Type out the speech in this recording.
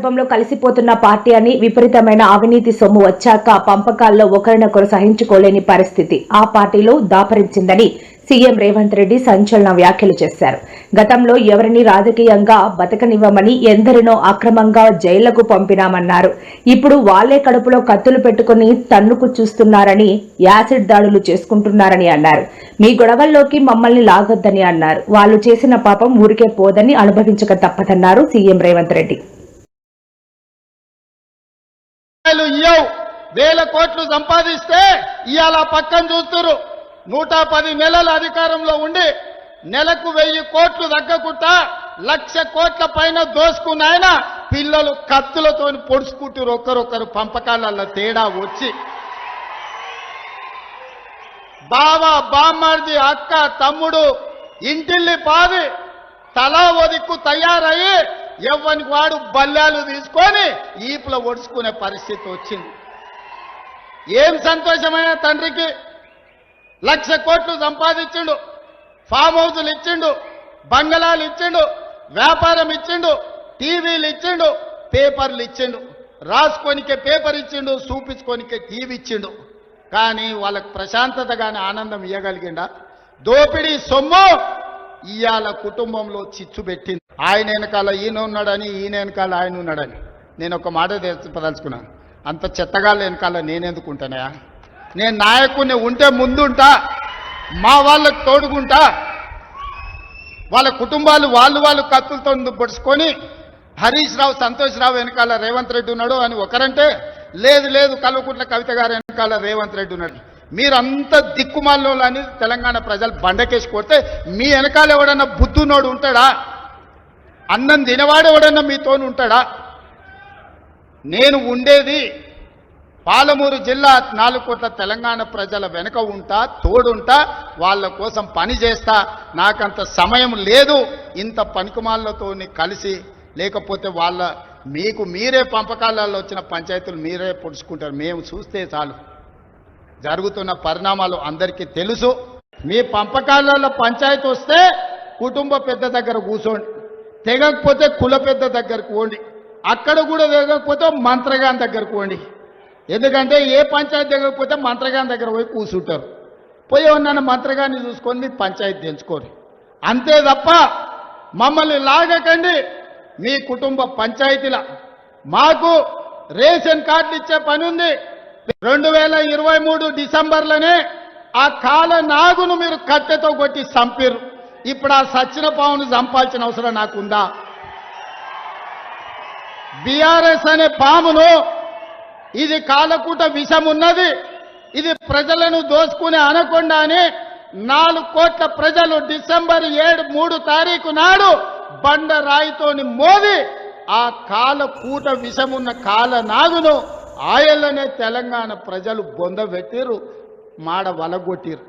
గర్భంలో కలిసిపోతున్న పార్టీ అని విపరీతమైన అవినీతి సొమ్ము వచ్చాక పంపకాల్లో ఒకరినొకరు సహించుకోలేని పరిస్థితి. ఆ పార్టీలో దాపరించిందని సీఎం రేవంత్ రెడ్డి సంచలన వ్యాఖ్యలు చేశారు. గతంలో ఎవరిని రాజకీయంగా బతకనివ్వమని ఎందరినో అక్రమంగా జైళ్ళకు పంపినామన్నారు. ఇప్పుడు వాళ్ళే కడుపులో కత్తులు పెట్టుకుని తన్నుకు చూస్తున్నారని యాసిడ్ దాడులు చేసుకుంటున్నారని అన్నారు. మీ గొడవల్లోకి మమ్మల్ని లాగొద్దని అన్నారు. వాళ్ళు చేసిన పాపం ఊరికే పోదని అనుభవించక తప్పదన్నారు సీఎం రేవంత్ రెడ్డి. రూపాయలు ఇయ్యవు. వేల కోట్లు సంపాదిస్తే ఇవాళ పక్కన చూస్తురు నూట పది నెలల అధికారంలో ఉండి నెలకు వెయ్యి కోట్లు తగ్గకుండా లక్ష కోట్ల పైన దోసుకున్న ఆయన పిల్లలు కత్తులతో పొడుచుకుంటారు ఒకరొకరు పంపకాల తేడా వచ్చి. బావ బామ్మర్ది అక్క తమ్ముడు ఇంటిల్లి పాది తలా ఒదిక్కు తయారయ్యి ఎవ్వని వాడు బల్లాలు తీసుకొని ఈపుల ఒడుచుకునే పరిస్థితి వచ్చింది. ఏం సంతోషమైన తండ్రికి లక్ష కోట్లు సంపాదించిండు ఫామ్ హౌసులు ఇచ్చిండు బంగళాలు ఇచ్చిండు వ్యాపారం ఇచ్చిండు టీవీలు ఇచ్చిండు పేపర్లు ఇచ్చిండు రాసుకోనికే పేపర్ ఇచ్చిండు చూపించుకోనికే టీవీ ఇచ్చిండు. కానీ వాళ్ళకి ప్రశాంతత కానీ ఆనందం ఇవ్వగలిగిండా దోపిడీ సొమ్ము ఇవాళ కుటుంబంలో చిచ్చు పెట్టింది. ఆయన వెనకాల ఈయన ఉన్నాడని ఈయన వెనకాల ఆయన ఉన్నాడని. నేను ఒక మాట చెప్పదలుచుకున్నాను అంత చెత్తగాళ్ళ వెనకాల నేనెందుకు ఉంటానయా నేను నాయకుడిని ఉంటే ముందుంటా మా వాళ్ళకు తోడుకుంటా వాళ్ళ కుటుంబాలు వాళ్ళు వాళ్ళు కత్తులతో పొడుచుకొని హరీష్ రావు సంతోష్ రావు వెనకాల రేవంత్ రెడ్డి ఉన్నాడు అని ఒకరంటే లేదు లేదు కల్వకుంట్ల కవిత గారు వెనకాల రేవంత్ రెడ్డి ఉన్నాడు. మీరంతా దిక్కుమాల్లో అని తెలంగాణ ప్రజలు బండకేసి కొడితే మీ వెనకాల ఎవడన్నా బుద్ధునోడు ఉంటాడా? అన్నం తినవాడు ఎవడన్నా మీతోను ఉంటాడా? నేను ఉండేది పాలమూరు జిల్లా నాలుగు కోట్ల తెలంగాణ ప్రజల వెనుక ఉంటా తోడుంటా వాళ్ళ కోసం పని చేస్తా. నాకంత సమయం లేదు. ఇంత పనికిమాళ్ళతో కలిసి లేకపోతే వాళ్ళ మీకు మీరే పంపకాలలో వచ్చిన పంచాయతీలు మీరే పొడుచుకుంటారు. మేము చూస్తే చాలు. జరుగుతున్న పరిణామాలు అందరికీ తెలుసు. మీ పంపకాలలో పంచాయతీ వస్తే కుటుంబ పెద్ద దగ్గర కూర్చోండి. తెగకపోతే కుల పెద్ద దగ్గరకు పోండి. అక్కడ కూడా తెగకపోతే మంత్రగాన్ దగ్గరకు పోండి. ఎందుకంటే ఏ పంచాయతీ తెగకపోతే మంత్రగాన్ దగ్గర పోయి కూర్చుంటారు. పోయి ఉన్న మంత్రగాన్ని చూసుకొని పంచాయతీ తెంచుకోరు. అంతే తప్ప మమ్మల్ని లాగకండి. మీ కుటుంబ పంచాయతీల మాకు రేషన్ కార్డులు ఇచ్చే పని ఉంది. రెండు వేల ఇరవై మూడు డిసెంబర్లోనే ఆ కాల నాగును మీరు కట్టెతో కొట్టి చంపిరు ఇప్పుడు ఆ సచ్చిన పావును చంపాల్సిన అవసరం నాకుందా? బీఆర్ఎస్ అనే పామును ఇది కాలకూట విషం ఉన్నది ఇది ప్రజలను దోసుకునే అనకుండానే అని నాలుగు కోట్ల ప్రజలు డిసెంబర్ ఏడు మూడు తారీఖు నాడు బండ రాయితోని మోది ఆ కాలకూట విషమున్న కాల నాగును ఆయల్లనే తెలంగాణ ప్రజలు బొందబెట్టిరు మాడ వలగొట్టిరు